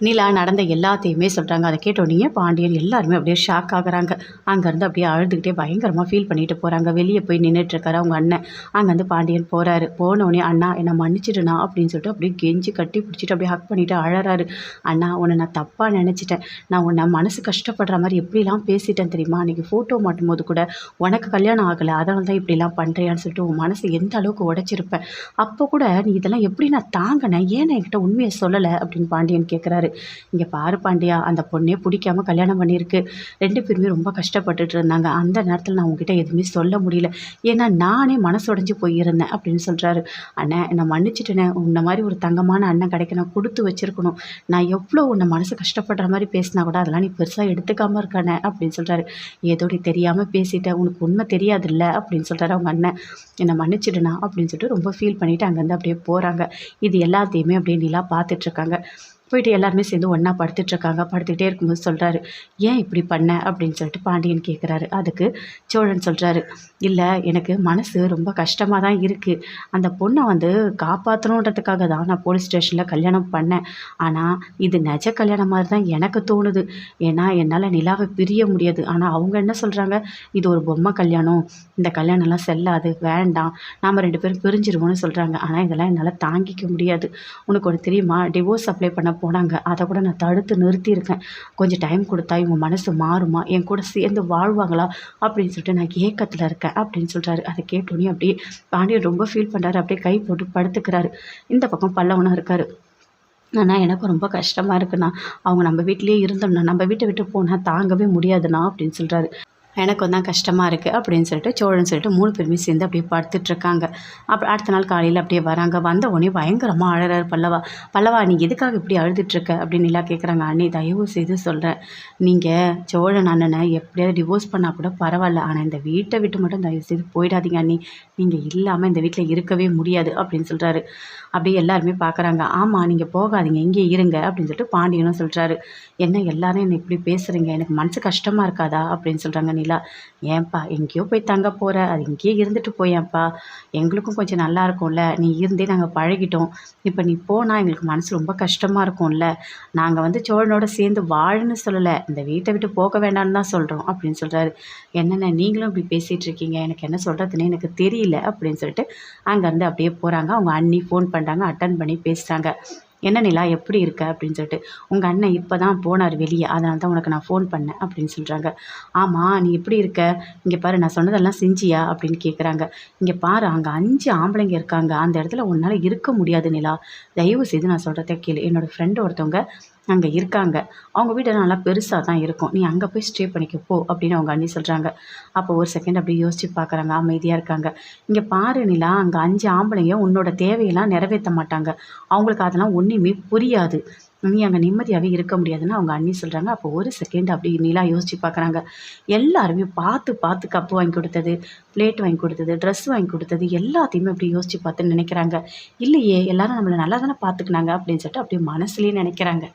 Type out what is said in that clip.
நிலா நடந்த எல்லாத்தையுமே சொல்கிறாங்க அதை கேட்டோடனே பாண்டியன் எல்லாருமே அப்படியே ஷாக் ஆகுறாங்க. அங்கேருந்து அப்படியே அழுதுகிட்டே பயங்கரமாக ஃபீல் பண்ணிட்டு போகிறாங்க வெளியே போய் நின்றுட்டுருக்காரு அவங்க அண்ணன். அங்கேருந்து பாண்டியன் போகிறாரு போனோடனே அண்ணா என்னை மன்னிச்சிடுண்ணா அப்படின்னு சொல்லிட்டு அப்படியே கெஞ்சி கட்டி பிடிச்சிட்டு அப்படியே ஹக் பண்ணிட்டு அழறாரு. அண்ணா உன்னை நான் தப்பாக நினச்சிட்டேன். நான் உன்னை மனசு கஷ்டப்படுற மாதிரி எப்படிலாம் பேசிட்டேன் தெரியுமா? அன்றைக்கி ஃபோட்டோ மாட்டும் போது கூட உனக்கு கல்யாணம் ஆகலை. அதனால தான் இப்படிலாம் பண்ணுறியான்னு சொல்லிட்டு உன் மனசு எந்த அளவுக்கு உடைச்சிருப்பேன் அப்போ கூட நீ இதெல்லாம் எப்படி நான் தாங்கினேன்? ஏன் என்கிட்ட உண்மையை சொல்லலை? அப்படின்னு பாண்டியன் கேட்குறாரு இங்கே பாரு பாண்டியா அந்த பொண்ணே பிடிக்காம கல்யாணம் பண்ணியிருக்கு. ரெண்டு பேருமே ரொம்ப கஷ்டப்பட்டுட்டு இருந்தாங்க. அந்த நேரத்தில் நான் உங்ககிட்ட எதுவுமே சொல்ல முடியல. ஏன்னா நானே மனசுடைஞ்சு போயிருந்தேன் அப்படின்னு சொல்கிறாரு அண்ணன் என்னை மன்னிச்சிட்டேனே. உன்ன மாதிரி ஒரு தங்கமான அண்ணன் கிடைக்க நான் கொடுத்து வச்சிருக்கணும். நான் எவ்வளோ உன்னை மனசு கஷ்டப்படுற மாதிரி பேசினா கூட அதெல்லாம் நீ பெருசாக எடுத்துக்காமல் இருக்கானே அப்படின்னு சொல்கிறாரு ஏதோடி தெரியாமல் பேசிட்டேன் உனக்கு உண்மை தெரியாதுல்ல அப்படின்னு சொல்கிறாரு அவங்க அண்ணன். என்னை மன்னிச்சிடுனா அப்படின்னு சொல்லிட்டு ரொம்ப ஃபீல் பண்ணிவிட்டு அங்கேருந்து அப்படியே போகிறாங்க இது எல்லாத்தையுமே அப்படியே நிலா பார்த்துட்ருக்காங்க போயிட்டு எல்லாருமே சேர்ந்து ஒன்றா படுத்துட்ருக்காங்க. படுத்துக்கிட்டே இருக்கும்போது சொல்கிறாரு ஏன் இப்படி பண்ண? அப்படின்னு சொல்லிட்டு பாண்டியன் கேட்குறாரு அதுக்கு சோழன் சொல்கிறாரு இல்லை எனக்கு மனசு ரொம்ப கஷ்டமாக தான் இருக்குது அந்த பொண்ணை வந்து காப்பாற்றணுன்றதுக்காக தான் நான் போலீஸ் ஸ்டேஷனில் கல்யாணம் பண்ணேன். ஆனால் இது நிஜ கல்யாணம் மாதிரி தான் எனக்கு தோணுது. ஏன்னா என்னால் நிலாவை பிரிய முடியாது. ஆனால் அவங்க என்ன சொல்கிறாங்க இது ஒரு பொம்மை கல்யாணம். இந்த கல்யாணம்லாம் செல்லாது வேண்டாம். நாம் ரெண்டு பேரும் பிரிஞ்சிருவோம்னு சொல்கிறாங்க ஆனால் இதெல்லாம் என்னால் தாங்கிக்க முடியாது. உனக்கு ஒன்று தெரியுமா? டிவோர்ஸ் அப்ளை பண்ண போனாங்க. அதை கூட நான் தடுத்து நிறுத்தியிருக்கேன். கொஞ்சம் டைம் கொடுத்தா இவங்க மனசு மாறுமா? என் கூட சேர்ந்து வாழ்வாங்களா? அப்படின்னு சொல்லிட்டு நான் ஏக்கத்தில் இருக்கேன் அப்படின்னு சொல்கிறாரு அதை கேட்டோன்னே அப்படியே பாண்டியன் ரொம்ப ஃபீல் பண்ணுறாரு அப்படியே கை போட்டு படுத்துக்கிறாரு. இந்த பக்கம் பல்லவனாக இருக்காரு. ஆனால் எனக்கு ரொம்ப கஷ்டமாக இருக்குண்ணா. அவங்க நம்ம வீட்டிலேயே இருந்தோம்னா நம்ம வீட்டை விட்டு போனால் தாங்கவே முடியாதுண்ணா அப்படின்னு சொல்கிறாரு எனக்கும் தான் கஷ்டமாக இருக்குது அப்படின்னு சொல்லிட்டு சோழன் சொல்லிட்டு மூணு பேருமே சேர்ந்து அப்படியே படுத்துட்ருக்காங்க. அப்புறம் அடுத்த நாள் காலையில் அப்படியே வராங்க. வந்த உடனே பயங்கரமாக அழறாரு பல்லவா. பல்லவா நீ எதுக்காக இப்படி அழுதுட்ருக்க? அப்படின்னு எல்லாம் கேட்குறாங்க அண்ணி தயவு செய்து சொல்கிறேன் நீங்கள் சோழன் அண்ணனை எப்படியாவது டிவோர்ஸ் பண்ணால் கூட பரவாயில்ல. ஆனால் இந்த வீட்டை விட்டு மட்டும் தயவு செய்து போயிடாதீங்க அண்ணி. நீங்கள் இல்லாமல் இந்த வீட்டில் இருக்கவே முடியாது அப்படின்னு சொல்கிறாரு அப்படியே எல்லாருமே பார்க்குறாங்க ஆமாம் நீங்கள் போகாதீங்க. இங்கே இருங்க அப்படின்னு சொல்லிட்டு பாண்டியனும் சொல்கிறாரு என்ன எல்லாரும் என்னை இப்படி பேசுகிறீங்க எனக்கு மனசு கஷ்டமாக இருக்காதா? அப்படின்னு சொல்கிறாங்க நிலா ஏன்பா எங்கேயோ போய் தங்க போகிற அது இங்கேயே இருந்துட்டு போயேன்ப்பா எங்களுக்கும் கொஞ்சம் நல்லா இருக்கும்ல. நீ இருந்தே நாங்கள் பழகிட்டோம். இப்போ நீ போனால் எங்களுக்கு மனசு ரொம்ப கஷ்டமாக இருக்கும்ல. நாங்கள் வந்து சோழனோட சேர்ந்து வாழன்னு சொல்லலை. இந்த வீட்டை விட்டு போக வேண்டாம்னு தான் சொல்கிறோம் அப்படின்னு சொல்கிறாரு என்னென்ன நீங்களும் இப்படி பேசிகிட்டு இருக்கீங்க. எனக்கு என்ன சொல்கிறதுன்னு எனக்கு தெரியல அப்படின்னு சொல்லிட்டு அங்கேருந்து அப்படியே போகிறாங்க அவங்க அண்ணி ஃபோன் பண்ணுறாங்க அட்டன் பண்ணி பேசுகிறாங்க என்ன நிலா எப்படி இருக்க? அப்படின்னு சொல்லிட்டு உங்கள் அண்ணன் இப்போ தான் போனார் வெளியே அதனால தான் உனக்கு நான் ஃபோன் பண்ணேன் அப்படின்னு சொல்கிறாங்க ஆமாம் நீ எப்படி இருக்க? இங்கே பாரு நான் சொன்னதெல்லாம் செஞ்சியா? அப்படின்னு கேட்குறாங்க இங்கே பாரு அங்கே அஞ்சு ஆம்பளைங்க இருக்காங்க அந்த இடத்துல உன்னால் இருக்க முடியாது நிலா. தயவு செய்து நான் சொல்கிறத கேளு. என்னோடய ஃப்ரெண்டு ஒருத்தவங்க அங்கே இருக்காங்க. அவங்க வீடு நல்லா பெருசாக தான் இருக்கும். நீ அங்கே போய் ஸ்டே பண்ணிக்க போ அப்படின்னு அவங்க அண்ணி சொல்கிறாங்க அப்போ ஒரு செகண்ட் அப்படியே யோசிச்சு பார்க்குறாங்க அமைதியாக இருக்காங்க. இங்கே பாரு நிலா அங்கே அஞ்சு ஆம்பளைங்க உன்னோட தேவையெல்லாம் நிறைவேற்ற மாட்டாங்க. அவங்களுக்கு அதெல்லாம் ஒன்றுமே புரியாது. நீ அங்கே நிம்மதியாகவே இருக்க முடியாதுன்னு அவங்க அண்ணி சொல்கிறாங்க அப்போ ஒரு செகண்ட் அப்படி நிலா யோசிச்சு பார்க்குறாங்க எல்லாருமே பார்த்து பார்த்து கப்பு வாங்கி கொடுத்தது பிளேட் வாங்கி கொடுத்தது ட்ரெஸ் வாங்கி கொடுத்தது எல்லாத்தையுமே அப்படி யோசிச்சு பார்த்து நினைக்கிறாங்க. இல்லையே எல்லாரும் நம்மளை நல்லா தானே பார்த்துக்கினாங்க அப்படின்னு சொல்லிட்டு அப்படியே மனசுலேயே நினைக்கிறாங்க.